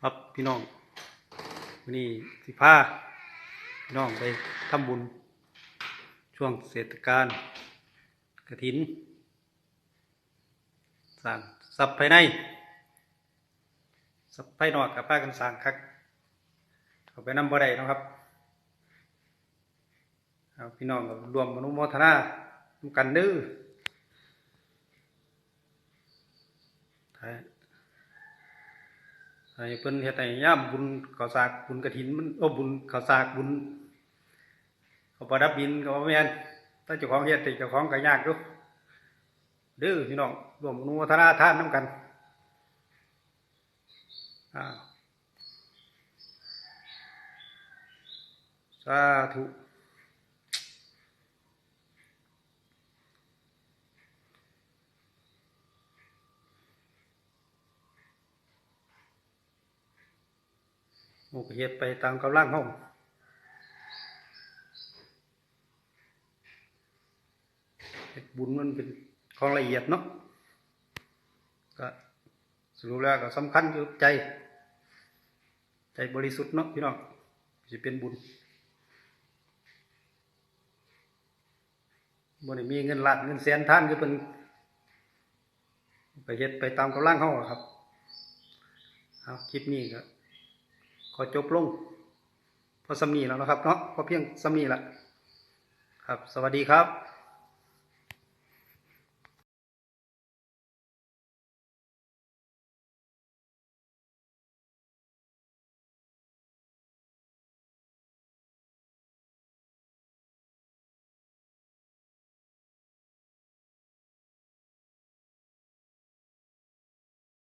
ครับพี่น้องวันนี้สิพาพี่น้องไปทำบุญ ช่วงเศรษฐกาลกระถินสร้างทรัพย์ภายในทรัพย์ภายนอกกับป้ากันสร้างคักเอาไปนำบ่ได้นะครับเอาพี่น้องก็รวมอนุโมทนากันเด้อ ให้เพิ่นเฮ็ดให้ย่ามบุญข้าวสากบุญกระถินมันโอ้บุญข้าวสากบุญเขาประดับบินก็บ่แม่นถ้าเจ้าของเฮ็ดต่เจ้าของก็ยากอยู่เด้อพี่น้องรวมอนุโมทนาทานนํกันอ้าสาธุ หมูกเฮ็ดไปตามกำลังเฮาเฮ็ดบุญมันเป็นของละเอียดเนาะก็สรุปแล้วก็สำคัญอยู่ใจ ใจบริสุทธิ์เนาะพี่น้องสิเป็นบุญบ่ได้มีเงินล้านเงินแสนท่านคือเพิ่นไปเฮ็ดไปตามกำลังเฮาอะครับเอาคลิปนี้ก็ อจบลงพอสมีแล้วนะครับเนาะพอเพียงสำนีละครับ สวัสดีครับ